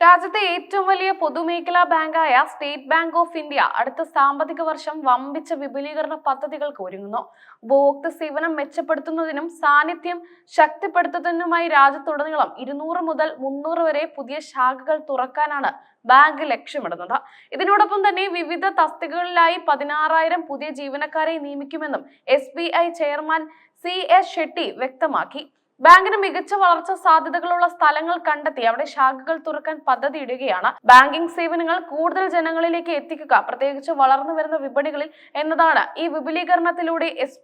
രാജ്യത്തെ ഏറ്റവും വലിയ പൊതുമേഖലാ ബാങ്കായ സ്റ്റേറ്റ് ബാങ്ക് ഓഫ് ഇന്ത്യ അടുത്ത സാമ്പത്തിക വർഷം വമ്പിച്ച വിപുലീകരണ പദ്ധതികൾക്ക് ഒരുങ്ങുന്നു. ഉപഭോക്തൃ സേവനം മെച്ചപ്പെടുത്തുന്നതിനും സാന്നിധ്യം ശക്തിപ്പെടുത്തുന്നതിനുമായി രാജ്യത്തുടനീളം ഇരുന്നൂറ് മുതൽ മുന്നൂറ് വരെ പുതിയ ശാഖകൾ തുറക്കാനാണ് ബാങ്ക് ലക്ഷ്യമിടുന്നത്. ഇതിനോടൊപ്പം തന്നെ വിവിധ തസ്തികകളിലായി പതിനാറായിരം പുതിയ ജീവനക്കാരെ നിയമിക്കുമെന്നും S chairman C S Shetty വ്യക്തമാക്കി. ബാങ്കിന് മികച്ച വളർച്ച സാധ്യതകളുള്ള സ്ഥലങ്ങൾ കണ്ടെത്തി അവിടെ ശാഖകൾ തുറക്കാൻ പദ്ധതിയിടുകയാണ്. ബാങ്കിംഗ് സേവനങ്ങൾ കൂടുതൽ ജനങ്ങളിലേക്ക് എത്തിക്കുക പ്രത്യേകിച്ച് വളർന്നു വരുന്ന വിപണികളിൽ എന്നതാണ് ഈ വിപുലീകരണത്തിലൂടെ എസ്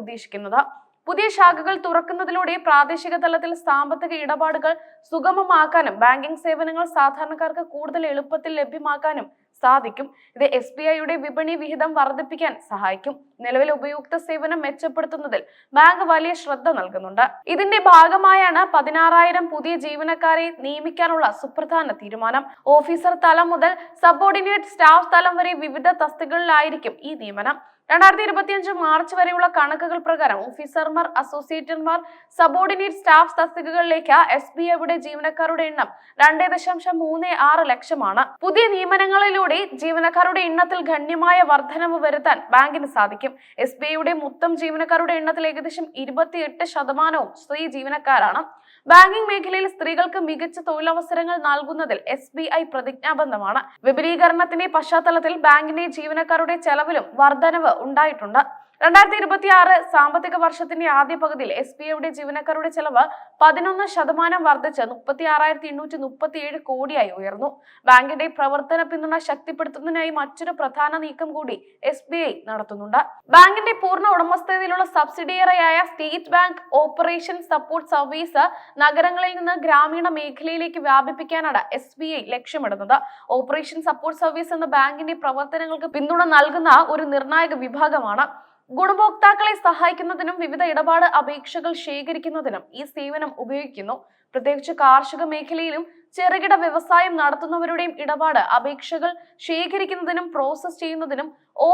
ഉദ്ദേശിക്കുന്നത്. പുതിയ ശാഖകൾ തുറക്കുന്നതിലൂടെ പ്രാദേശിക തലത്തിൽ സാമ്പത്തിക ഇടപാടുകൾ സുഗമമാക്കാനും ബാങ്കിംഗ് സേവനങ്ങൾ സാധാരണക്കാർക്ക് കൂടുതൽ എളുപ്പത്തിൽ ലഭ്യമാക്കാനും സാധിക്കും. ഇത് എസ് ബി ഐയുടെ വിപണി വിഹിതം വർദ്ധിപ്പിക്കാൻ സഹായിക്കും. നിലവിലെ ഉപയുക്ത സേവനം മെച്ചപ്പെടുത്തുന്നതിൽ ബാങ്ക് വലിയ ശ്രദ്ധ നൽകുന്നുണ്ട്. ഇതിന്റെ ഭാഗമായാണ് പതിനാറായിരം പുതിയ ജീവനക്കാരെ നിയമിക്കാനുള്ള സുപ്രധാന തീരുമാനം. ഓഫീസർ തലം മുതൽ സബോർഡിനേറ്റ് സ്റ്റാഫ് തലം വരെ വിവിധ തസ്തികളിലായിരിക്കും ഈ നിയമനം. രണ്ടായിരത്തി ഇരുപത്തിയഞ്ച് മാർച്ച് വരെയുള്ള കണക്കുകൾ പ്രകാരം ഓഫീസർമാർ അസോസിയേറ്റർമാർ സബോർഡിനേറ്റ് സ്റ്റാഫ് തസ്തികകളിലേക്ക് എസ് ബി ഐയുടെ ജീവനക്കാരുടെ എണ്ണം രണ്ട് ദശാംശം മൂന്ന് ആറ് ലക്ഷമാണ്. പുതിയ നിയമനങ്ങളിലൂടെ ജീവനക്കാരുടെ എണ്ണത്തിൽ ഗണ്യമായ വർധനവ് വരുത്താൻ ബാങ്കിന് സാധിക്കും. എസ് ബി ഐയുടെ മൊത്തം ജീവനക്കാരുടെ എണ്ണത്തിൽ ഏകദേശം ഇരുപത്തിയെട്ട് ശതമാനവും സ്ത്രീ ജീവനക്കാരാണ്. ബാങ്കിംഗ് മേഖലയിൽ സ്ത്രീകൾക്ക് മികച്ച തൊഴിലവസരങ്ങൾ നൽകുന്നതിൽ എസ് ബി ഐ പ്രതിജ്ഞാബദ്ധമാണ്. വിപുലീകരണത്തിന്റെ പശ്ചാത്തലത്തിൽ ബാങ്കിന്റെ ജീവനക്കാരുടെ ചെലവിലും വർധനവ് ഉണ്ടായിട്ടുണ്ട്. രണ്ടായിരത്തി ഇരുപത്തി ആറ് സാമ്പത്തിക വർഷത്തിന്റെ ആദ്യ പകുതിയിൽ എസ് ബി ഐയുടെ ജീവനക്കാരുടെ ചെലവ് പതിനൊന്ന് ശതമാനം വർദ്ധിച്ച് മുപ്പത്തി ആറായിരത്തി എണ്ണൂറ്റി മുപ്പത്തി ഏഴ് കോടിയായി ഉയർന്നു. ബാങ്കിന്റെ പ്രവർത്തന പിന്തുണ ശക്തിപ്പെടുത്തുന്നതിനായി മറ്റൊരു പ്രധാന നീക്കം കൂടി എസ് ബി ഐ നടത്തുന്നുണ്ട്. ബാങ്കിന്റെ പൂർണ ഉടമസ്ഥതയിലുള്ള സബ്സിഡിയറിയായ state bank operation support service നഗരങ്ങളിൽ നിന്ന് ഗ്രാമീണ മേഖലയിലേക്ക് വ്യാപിപ്പിക്കാനാണ് എസ് ബി ഐ ലക്ഷ്യമിടുന്നത്. ഓപ്പറേഷൻ സപ്പോർട്ട് സർവീസ് എന്ന ബാങ്കിന്റെ പ്രവർത്തനങ്ങൾക്ക് പിന്തുണ നൽകുന്ന ഒരു നിർണായക വിഭാഗമാണ്. ഗുണഭോക്താക്കളെ സഹായിക്കുന്നതിനും വിവിധ ഇടപാട് അപേക്ഷകൾ ശേഖരിക്കുന്നതിനും ഈ സേവനം ഉപയോഗിക്കുന്നു. പ്രത്യേകിച്ച് കാർഷിക മേഖലയിലും ചെറുകിട വ്യവസായം നടത്തുന്നവരുടെയും ഇടപാട് അപേക്ഷകൾ ശേഖരിക്കുന്നതിനും പ്രോസസ് ചെയ്യുന്നതിനും ഒ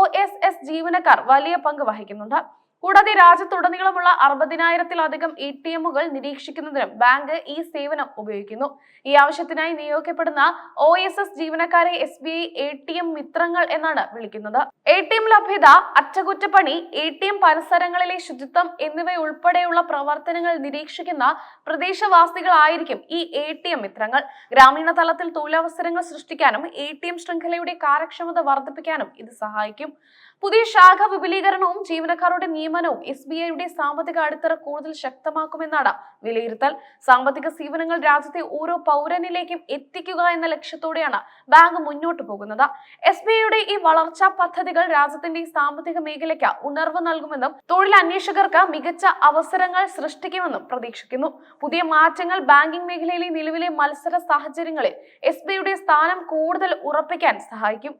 ജീവനക്കാർ വലിയ പങ്ക് വഹിക്കുന്നുണ്ട്. കൂടാതെ രാജ്യത്തുടനീളമുള്ള അറുപതിനായിരത്തിലധികം എ ടി എമ്മുകൾ നിരീക്ഷിക്കുന്നതിനും ബാങ്ക് ഈ സേവനം ഉപയോഗിക്കുന്നു. ഈ ആവശ്യത്തിനായി നിയോഗിക്കപ്പെടുന്ന ഒ എസ് എസ് ജീവനക്കാരെ S B I A T M മിത്രങ്ങൾ എന്നാണ് വിളിക്കുന്നത്. എ ടി എം ലഭ്യത അറ്റകുറ്റപ്പണി എ ടി എം പരിസരങ്ങളിലെ ശുചിത്വം എന്നിവയുൾപ്പെടെയുള്ള പ്രവർത്തനങ്ങൾ നിരീക്ഷിക്കുന്ന പ്രദേശവാസികളായിരിക്കും ഈ എ ടി എം മിത്രങ്ങൾ. ഗ്രാമീണ തലത്തിൽ തൊഴിലവസരങ്ങൾ സൃഷ്ടിക്കാനും എ ടി എം ശൃംഖലയുടെ കാര്യക്ഷമത വർദ്ധിപ്പിക്കാനും ഇത് സഹായിക്കും. പുതിയ ശാഖ വിപുലീകരണവും ജീവനക്കാരുടെ നിയമനവും എസ് ബി ഐയുടെ സാമ്പത്തിക അടിത്തറ കൂടുതൽ ശക്തമാക്കുമെന്നാണ് വിലയിരുത്തൽ. സാമ്പത്തിക സേവനങ്ങൾ രാജ്യത്തെ ഓരോ പൗരനിലേക്കും എത്തിക്കുക എന്ന ലക്ഷ്യത്തോടെയാണ് ബാങ്ക് മുന്നോട്ട് പോകുന്നത്. എസ് ബി ഐയുടെ ഈ വളർച്ചാ പദ്ധതികൾ രാജ്യത്തിന്റെ സാമ്പത്തിക മേഖലയ്ക്ക് ഉണർവ് നൽകുമെന്നും തൊഴിൽ അന്വേഷകർക്ക് മികച്ച അവസരങ്ങൾ സൃഷ്ടിക്കുമെന്നും പ്രതീക്ഷിക്കുന്നു. പുതിയ മാറ്റങ്ങൾ ബാങ്കിംഗ് മേഖലയിലെ നിലവിലെ മത്സര സാഹചര്യങ്ങളിൽ എസ് ബി ഐയുടെ സ്ഥാനം കൂടുതൽ ഉറപ്പിക്കാൻ സഹായിക്കും.